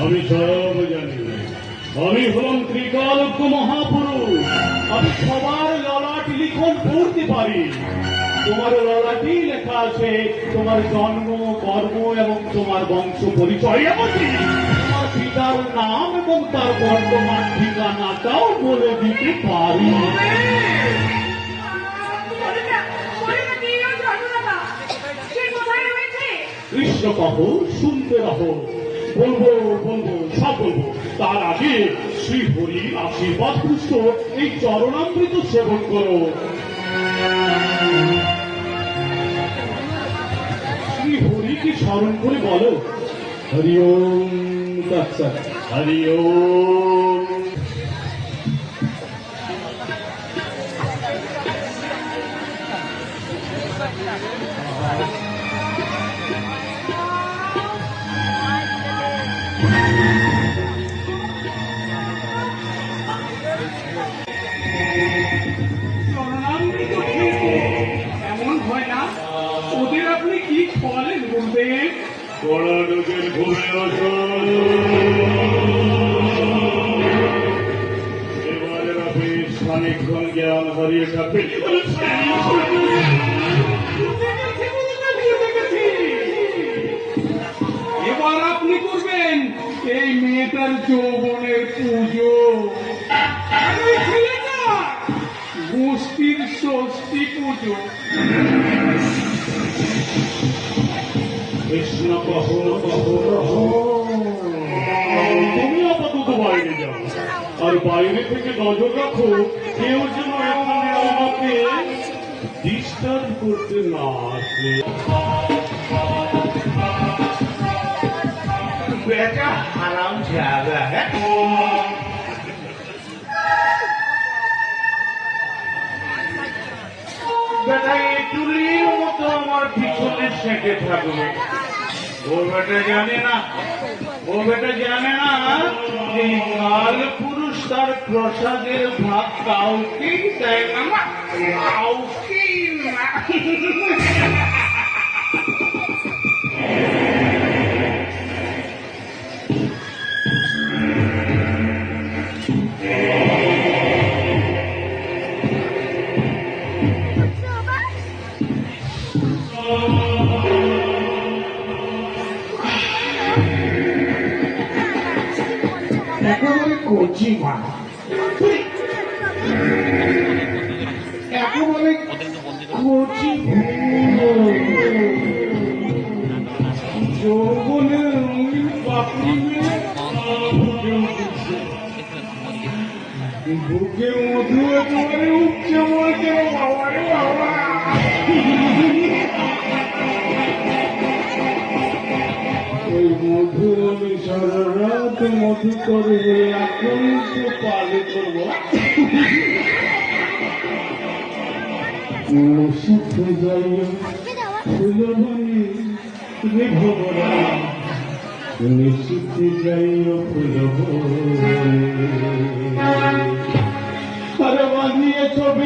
আমি সব জানি। আমি হলাম ত্রিকালজ্ঞ মহাপুরুষ। আমি সবার ললাট লিখন পড়তে পারি। তোমার ললাটি লেখা আছে, তোমার জন্ম, কর্ম এবং তোমার বংশ পরিচয় এমনকি তোমার পিতার নাম এবং তার বর্তমান ঠিকানাটাও বলে দিতে পারি। কৃষ্ণ কহ শুনতে রহো। বলব বলব সব বলব। তার আগে শ্রী হরি আশীর্বাদ পুষ্ট এই চরণামৃত সেবন করো। শ্রী হরিকে স্মরণ করে বলো। হরি ওম হরি ওম। স্মরণামৃত কি বলেন বড়লোকের ঘুরে এবারে জ্ঞান হারিয়ে বুঝে গেছি। এবার আপনি করবেন এই মেয়েটার যৌবনের পুজো। গোষ্ঠীর ষষ্ঠী পুজো। কৃষ্ণ কহ কহ কহ। তুমি আপাতত বাইরে যাও। আর বাইরে থেকে নজর রাখো, কেউ যেন আমাকে ডিস্টার্ব করতে না আসে। হারাম জায়গা হ্যাঁ? টুলির মতো আমার পিছনে সেঁকে থাকবে। বেটা জানে না ও জানে না যে প্রসাদের ভাগ কাউকেই দেয় না কাউকেই না একেবারে কচি মা একেবারে কচি যৌবনের রঙিন পাপড়ি মেয়ে বুকে মধু একেবারে উঠছে বলছে বাবা রে বাবা ওই মধু আমি সারা রাত মধু করে তো পালে করব শিখে যাই ফুলমণি রে ভবরা যাই ছবির